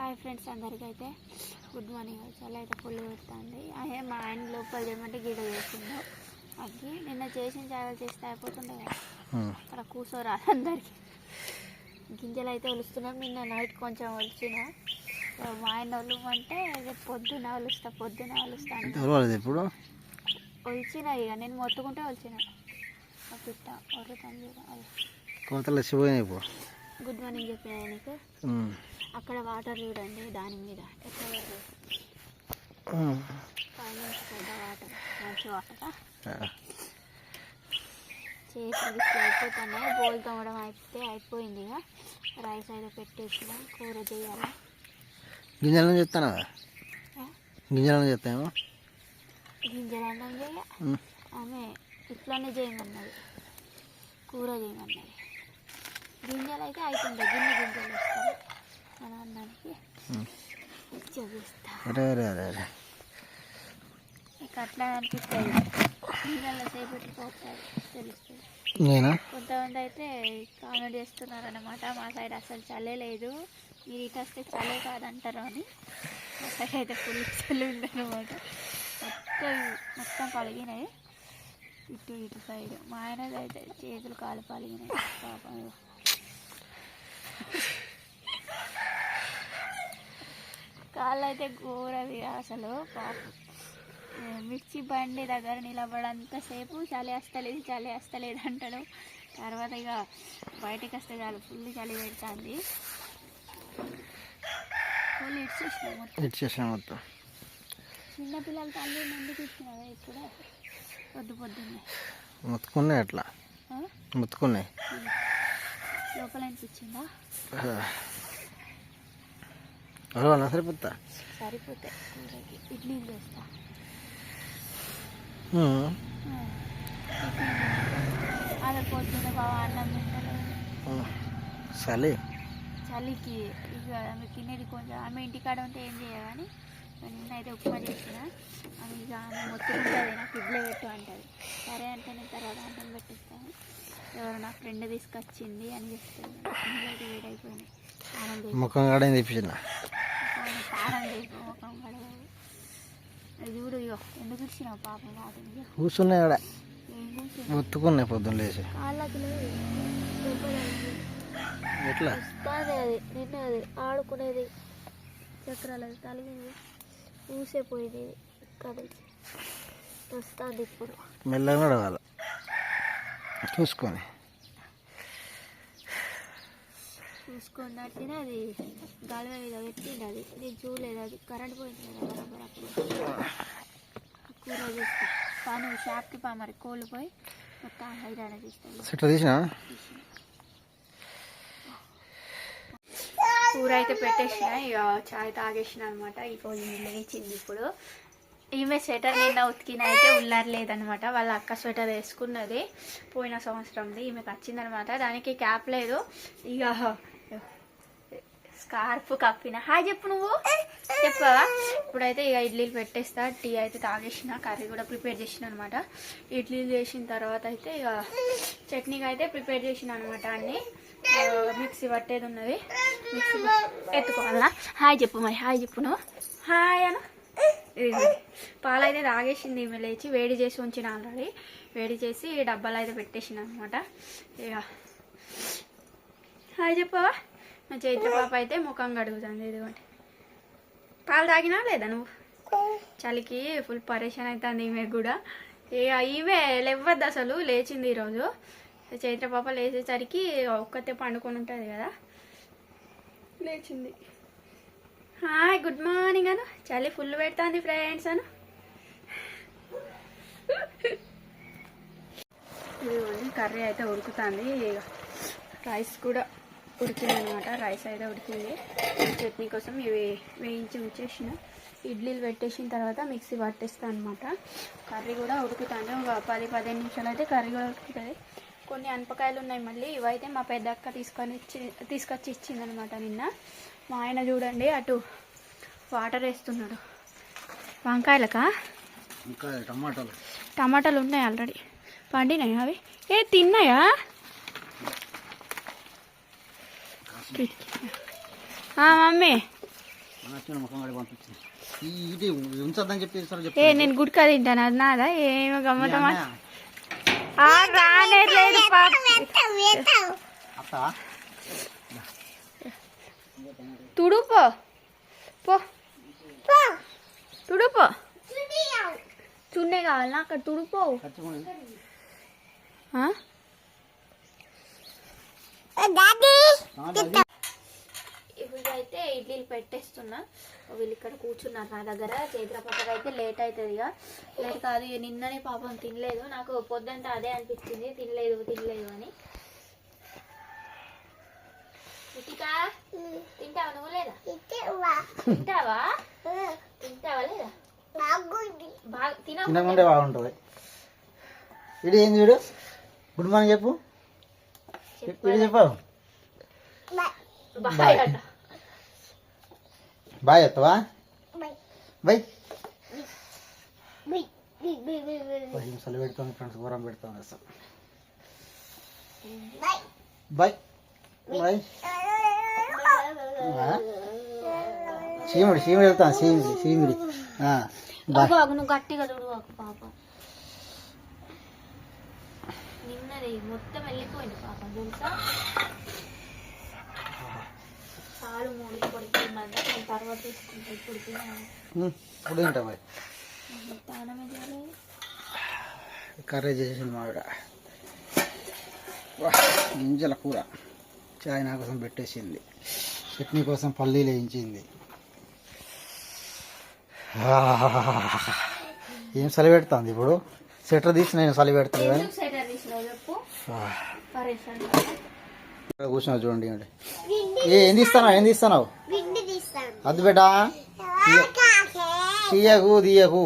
Hi friends అందరికీ అయితే good morning చాలా అయితే ఫుల్ పెడుతుంది. అదే మా ఆయన లోపల చేయమంటే గిడ చేసిండు అగ్గి నిన్న చేసిన చాలా చేస్తే అయిపోతుండే కదా. అక్కడ కూర్చోరాదు అందరికి. గింజలు అయితే ఒలుస్తున్నాం. నిన్న నైట్ కొంచెం ఒలిచిన. మా ఆయన ఒలుమంటే రేపు పొద్దున ఒలుస్తా పొద్దున ఒలుస్తాను ఇప్పుడు? ఒలిచిన ఇక నేను మొత్తుకుంటే ఒలిచిన. పిట్ట ఇప్పుడు గుడ్ మార్నింగ్ చెప్పిన ఆయనకు ఉమ్. అక్కడ వాటర్ చూడండి దాని మీద. చేసి అయిపోతున్నాయి. బోల్ తోమడం అయితే అయిపోయింది ఇక. రైస్ అయితే పెట్టేసిన. కూర చేయాలి. గింజలను చెప్తానా? గింజలను చెప్తామో గింజలు అన్నం చేయ. ఆమె ఇట్లానే చేయమన్నది. కూర చేయమన్నది. గింజలు అయితే అయిపోయింది గిన్నె గింజలు చూపిస్తా అరే అరే అరే అరే అట్లా అనిపిస్తుంది సేపు పెట్టుకోవచ్చు తెలుస్తుంది నేనా కొంతమంది అయితే కామెంట్ చేస్తున్నారు అనమాట మా సైడ్ అసలు చలే లేదు. మీరు ఇటు వస్తే చలే కాదంటారు అని. మా సైడ్ అయితే ఫుల్ చలి ఉందన్నమాట. మొత్తం మొత్తం పలిగినాయి. ఇటు ఇటు సైడ్. మా ఆయనది అయితే చేతులు కాలు పలిగినాయి. పాపం. కాళ్ళు అయితే ఘోరవి అసలు మిర్చి బండి దగ్గర నిలబడంతసేపు చలి వస్తలేదు చలి వస్తలేదు అంటాడు. తర్వాత ఇక బయటికి వస్తే చాలు ఫుల్ చలి పెడుతుంది. ఫుల్ ఇచ్చేసిన మొత్తం. చిన్నపిల్లల తల్లి ముందుకు ఇచ్చినవే ఇప్పుడే? పొద్దు పొద్దున్నే. మొత్తుకున్నాయి అట్లా? మొత్తుకున్నాయి. లోపల అనిపించిందా? అలా సరిపోతా. సరిపోతాయి చేస్తా. బాగా అన్నం. చలి? చలికి ఇక ఆమె తినేది కొంచెం ఆమె ఇంటికాడ ఉంటే ఏం చేయగాని నిన్న అయితే ఉప్మా చేసిన. ఆమె ఇక ఆమె మొత్తం ఉంటుంది నాకు ఇడ్లే పెట్టు అంటుంది. సరే అంటే నేను తర్వాత అన్నం పెట్టిస్తాను. ఎవరు నా ఫ్రెండ్ తీసుకొచ్చింది అని వేడైపోయినాయి. ఆనందం ముఖం కాడ తెప్పించిన కూర్చున్నాయి ఆడ. మొత్తుకున్నాయి పొద్దున్న లేచి. ఎట్లా? వస్తుంది అది నిన్న అది ఆడుకునేది. చక్రాలు తలిగింది ఊసేపోయింది ఇక్కడ వస్తుంది ఇప్పుడు. మెల్లగా నడవాలి. చూసుకొని. చూసుకొని నట్టిన అది గాలివ మీద పెట్టింది అది. నేను చూడలేదు అది. కరెంట్ పోయింది కదా బరాబర్ అప్పుడు. కూర చూస్తా పాను షాప్కి పా మరి కోళ్ళు పోయి మొత్తం హైరాణ సిట్ట తీసినా? కూర అయితే పెట్టేసిన ఇక చాయ్ తాగేసిన అనమాట ఇక లేచింది ఇప్పుడు. ఈమె స్వెటర్ నిన్న ఉతికిన అయితే ఉల్లారలేదనమాట వాళ్ళ అక్క స్వెటర్ వేసుకున్నది. పోయిన సంవత్సరంది ఈమెకు వచ్చిందనమాట దానికి క్యాప్ లేదు. ఇక స్కార్ఫ్ కప్పిన. హాయ్ చెప్పు నువ్వు. చెప్పవా? ఇప్పుడైతే ఇక ఇడ్లీలు పెట్టేస్తా. టీ అయితే తాగేసిన కర్రీ కూడా ప్రిపేర్ చేసిన అనమాట ఇడ్లీలు చేసిన తర్వాత అయితే ఇక చట్నీకి అయితే ప్రిపేర్ చేసిన అనమాట అన్ని. మిక్సీ పట్టేది ఉన్నది. మిక్సీ ఎత్తుకోవాలా? హాయ్ చెప్పు మరి. హాయ్ చెప్పు నువ్వు. హాయ్ అను. ఇది పాలు అయితే తాగేసింది ఈమె లేచి వేడి చేసి ఉంచిన ఆల్రెడీ. వేడి చేసి డబ్బాలు అయితే పెట్టేసిన అనమాట ఇక. హాయ్ చెప్పవా? మా చైత్ర పాప అయితే ముఖం కడుగుతుంది ఇదిగోండి. పాలు తాగినా లేదా నువ్వు? చలికి ఫుల్ పరేషాన్ అవుతుంది ఈమె కూడా. ఇక ఈమె లేవద్దు అసలు లేచింది ఈరోజు. చైత్ర పాప లేచేసరికి ఒక్కతే పండుకొని ఉంటుంది కదా. లేచింది. Hi good morning Anu. చలి ఫుల్ పెడుతుంది ఫ్రెండ్స్ అను. కర్రీ అయితే ఉడుకుతుంది రైస్ కూడా. ఉడికింది అనమాట రైస్ అయితే ఉడికింది. చట్నీ కోసం ఇవి వేయించి ఉంచేసిన. ఇడ్లీలు పెట్టేసిన తర్వాత మిక్సీ పట్టేస్తాను అనమాట కర్రీ కూడా ఉడుకుతాను ఒక పది పదిహేను నిమిషాలు అయితే కర్రీ కూడా ఉడుకుతుంది. కొన్ని అనపకాయలు ఉన్నాయి మళ్ళీ. ఇవైతే మా పెద్ద అక్క తీసుకొని ఇచ్చి తీసుకొచ్చి ఇచ్చింది అనమాట నిన్న. మా ఆయన చూడండి అటు వాటర్ వేస్తున్నాడు. వంకాయలకా? టమాటాలు. టమాటాలు ఉన్నాయి ఆల్రెడీ. పండినాయి అవి? ఏ తిన్నాయా ఆ, మమ్మీ మన వచ్చిన ముఖం వాడి పంపించింది ఈ ఇది ఉంచొద్దని చెప్పి సార్ ఏ నేను గుడ్కా తింటాను అది నాదా? ఏమో పాప అత్త తుడుపో పో తుడుపో చున్నే కావాలా అక్కడ తుడుపో ఖర్చుకోండి ఆ? ఇప్పుడు అయితే ఇడ్లీలు పెట్టేస్తున్నా. వీళ్ళు ఇక్కడ కూర్చున్నారు నా దగ్గర. చైత్రపక్కన అయితే లేట్ అవుతుంది ఇక. లేట్ కాదు ఇక నిన్ననే పాపం తినలేదు. నాకు పొద్దుంతా అదే అనిపించింది. తినలేదు తినలేదు అని. తింటావా నువ్వు లేదా? తింటావా? తింటావా? లేదా? బాగా తిన తినకుంటే బాగుంటుంది. ఇది ఏం చూడు? గుడ్ మార్నింగ్ చెప్పు. ఇది చెప్పావు బాయ్ అట బాయ్ ఎత్తవా బై పది నిమిషాలు పెడతాను ఫ్రెండ్స్ ఘోరం పెడతాను అసలు బాయ్ బాయ్ చీముడి చీముడి వెళ్తాను చీమిడి చీమిడి బాయ్ బాగు నువ్వు గట్టిగా చూడు పాప నిన్నది మొత్తం వెళ్ళిపోయింది పాప తెలుసా? చాలు మూడు పడుతుందంట నేను తర్వాత తీసుకుంటా ఇప్పుడు తినాలి. ఇప్పుడు తింటా బాయ్. తానమే చేయలేదు కర్రీ చేసింది మావిడ గింజల కూర. చాయ్ నా కోసం పెట్టేసింది. చట్నీ కోసం పల్లీలు వేయించింది. ఏం చలి పెడుతుంది ఇప్పుడు? స్వెటర్ తీసి నేను చలి పెడుతుంది కానీ ఎందుకు సెటర్ తీసినావు చెప్పు వా, పరేషాన్ ఇక్కడ కూర్చున్నావు చూడండి. ఏ తీస్తున్నావు? ఏం తీస్తున్నావు? అది బేటా? తీయకు తీయకు.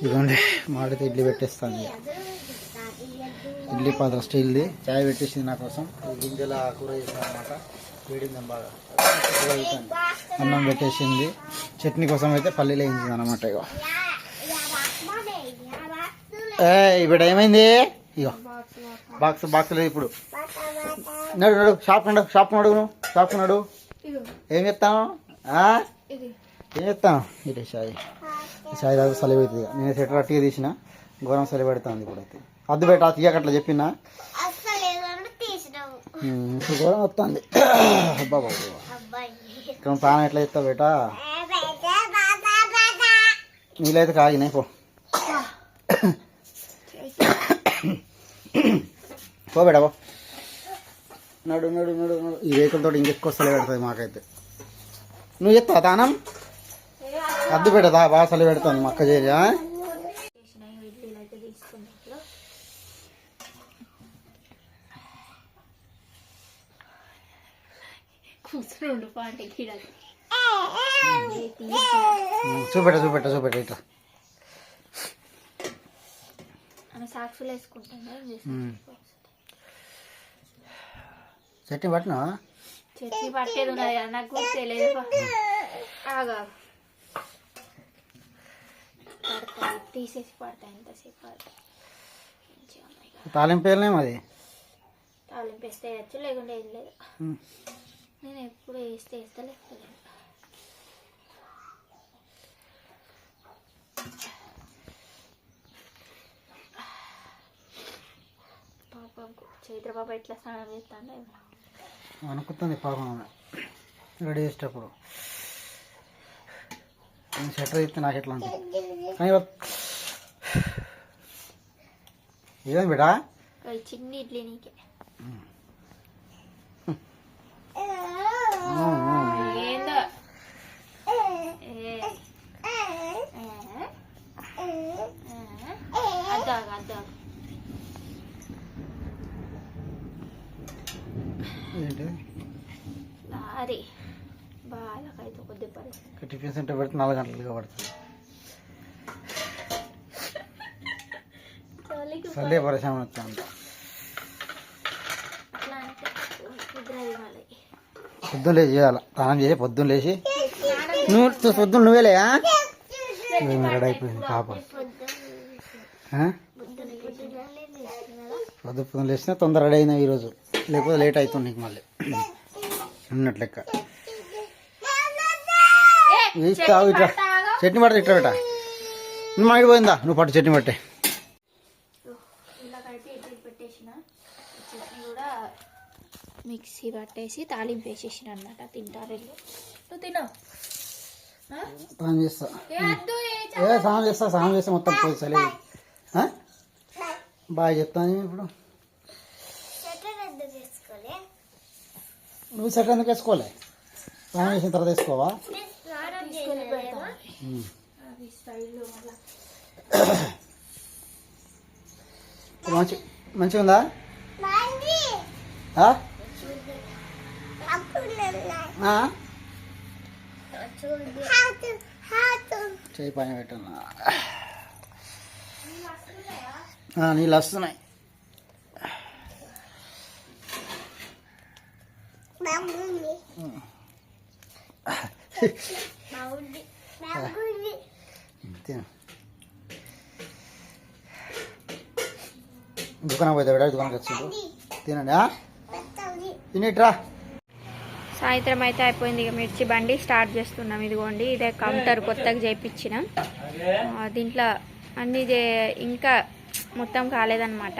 ఇదిగోండి మాడితే ఇడ్లీ పెట్టేస్తాను. ఇడ్లీ పాత్ర స్టీల్ది. చాయ్ పెట్టేసింది నా కోసం. గింజల కూర చేసింది అనమాట వేడింది బాగా. అన్నం పెట్టేసింది. చట్నీ కోసం అయితే పల్లీలు వేయించింది అనమాట ఇగో. ఏ ఇప్పుడు ఏమైంది? ఇగో. బాక్స్ బాక్స్ లేదు ఇప్పుడు. నడు నడు షాప్ నడు షాప్ నడు నువ్వు షాప్ నడు. ఏం చెప్తాను? ఆ? ఇది. ఏం చెప్తాను? ఇదే షాయి. షాయి దాకా సలివి అవుతుంది. నేను సెటర్ అట్టిగా తీసిన. ఘోరం సలి పెడతాను ఇప్పుడైతే. అద్దు పెట్ట తీయకట్లా చెప్పినా? ఇప్పుడు ఘోరం వస్తుంది. అబ్బా బాబు. ఇక్కడ ప్రాణం ఎట్లా చెప్తావు బేట? నీళ్ళైతే కాగినాయి పో. పో పో. నడు నడు నడు నడు. ఈ రేకులతో ఇంకెక్కువ సలి పెడుతుంది మాకైతే. నువ్వు చెప్తావా తానం? అద్దు పెడతా బాగా చలి పెడతాను మక్క చేరి చూపెట్ట చూపెట్ట చూపెట్ట ఇట్లా సాక్షులు వేసుకుంటాను. చట్నీ పట్టినా? చట్నీ పట్టేది ఉన్నది కదా నాకు తెలియదు. ఆగా పడతాయి తీసేసి పడతాయి ఎంతసేపు పడతాయి. తాలింపు వేయలేం అది తాలింపు వేస్తే వేయచ్చు లేకుంటే ఏం లేదు. నేను ఎప్పుడు వేస్తే వేస్తా లేకపోతే లేదు. పాపం చైత్ర పాప ఎట్లా స్నానం చేస్తాను అనుకుంటుంది పాపం రెడీ చేసేటప్పుడు. నేను షట్టర్ ఇస్తే నాకు ఎట్లా ఉంటుంది కానీ ఇవాళ- బిడా చిన్న ఇడ్లీ నీకే. టిఫిన్ సెంటర్ పెడితే నాలుగు గంటలుగా పడుతుంది. సర్లే పరిశ్రమ వచ్చాను పొద్దున్న లేచి చేయాలి? స్నానం చేసి పొద్దున్న లేచి నువ్వు పొద్దున్న నువ్వేలే రెడీ అయిపోయింది. పాప? పొద్దు పొద్దున్న లేచినా తొందర రెడీ అయినా ఈరోజు. లేకపోతే లేట్ అవుతుంది నీకు మళ్ళీ. ఉన్నట్లు లెక్క. ఇట్లా చట్నీ పడితే ఇట్లా పెట్ట. నువ్వు మైండ్ పోయిందా? నువ్వు పట్టు చట్నీ పట్టే. మిక్సీ పట్టేసి తాలింపు వేసేసిన అనమాట తింటారు. నువ్వు తినవు స్నానం చేస్తా. ఏ స్నానం చేస్తా స్నానం చేస్తే మొత్తం పోయి? బాగా చెప్తాను ఇప్పుడు. నువ్వు సెట్ ఎందుకు వేసుకోలే? స్నానం చేసిన తర్వాత వేసుకోవా. అవి స్టైల్లో మళ్ళా. మంచి మంచిగా ఉందా? చేయి పైన పెట్టాను ఆ, నీళ్ళు వస్తున్నాయి. తిను దుకాణం పోతే విడా దుకాణంకి వచ్చిండు. తినండి? తినేట్రా. సాయంత్రం అయితే అయిపోయింది ఇక మిర్చి బండి స్టార్ట్ చేస్తున్నాం. ఇదిగోండి ఇదే కౌంటర్ కొత్తగా చేయించినాం ఆ, దీంట్లో అన్ని ఇంకా మొత్తం కాలేదన్నమాట.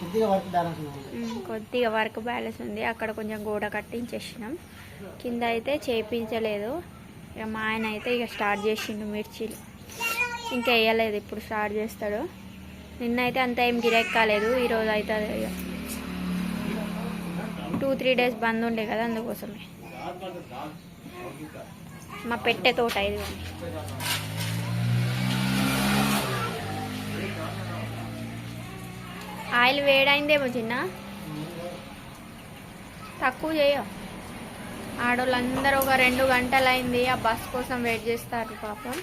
కొద్దిగా వర్క్ బ్యాలెన్స్ ఉంది. అక్కడ కొంచెం గోడ కట్టించేసినాం. కింద అయితే చేపించలేదు. ఇక మా ఆయన అయితే ఇక స్టార్ట్ చేసిండు మిర్చీలు. ఇంకా వేయలేదు ఇప్పుడు స్టార్ట్ చేస్తాడు. నిన్న అయితే అంత ఏం గిరాక్ కాలేదు ఈరోజు అవుతుంది ఇక. టూ త్రీ డేస్ బంద్ ఉండే కదా అందుకోసమే. మా పెట్టే తోట ఇది ఆయిల్ వేడైందేమో చిన్న. తక్కువ చేయ. ఆడోళ్ళందరూ ఒక రెండు గంటలు అయింది ఆ బస్ కోసం వెయిట్ చేస్తారు పాపం.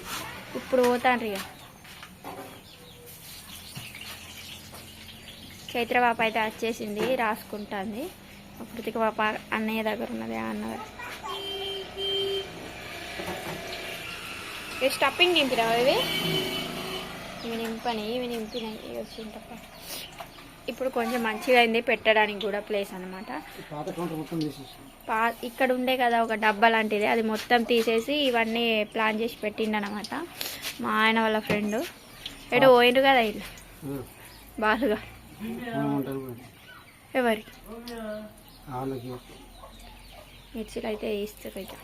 ఇప్పుడు పోతాను ఇక చైత్ర పాప అయితే వచ్చేసింది రాసుకుంటుంది. కృతిక పాప అన్నయ్య దగ్గర ఉన్నది అన్న దగ్గర ఇవి స్టఫింగ్ నింపినావు ఇవి? ఇవి నింపని ఇవి నింపినాయి. ఇవి వచ్చింటప్ప ఇప్పుడు కొంచెం మంచిగా అయింది పెట్టడానికి కూడా ప్లేస్ అనమాట పా ఇక్కడ ఉండే కదా ఒక డబ్బా లాంటిది అది మొత్తం తీసేసి ఇవన్నీ ప్లాన్ చేసి పెట్టిండనమాట మా ఆయన వాళ్ళ ఫ్రెండ్ ఎటో పోయిండు కదా ఇల్లు బాలుగా ఎవరి? మిర్చిలు అయితే వేస్తారు ఇక.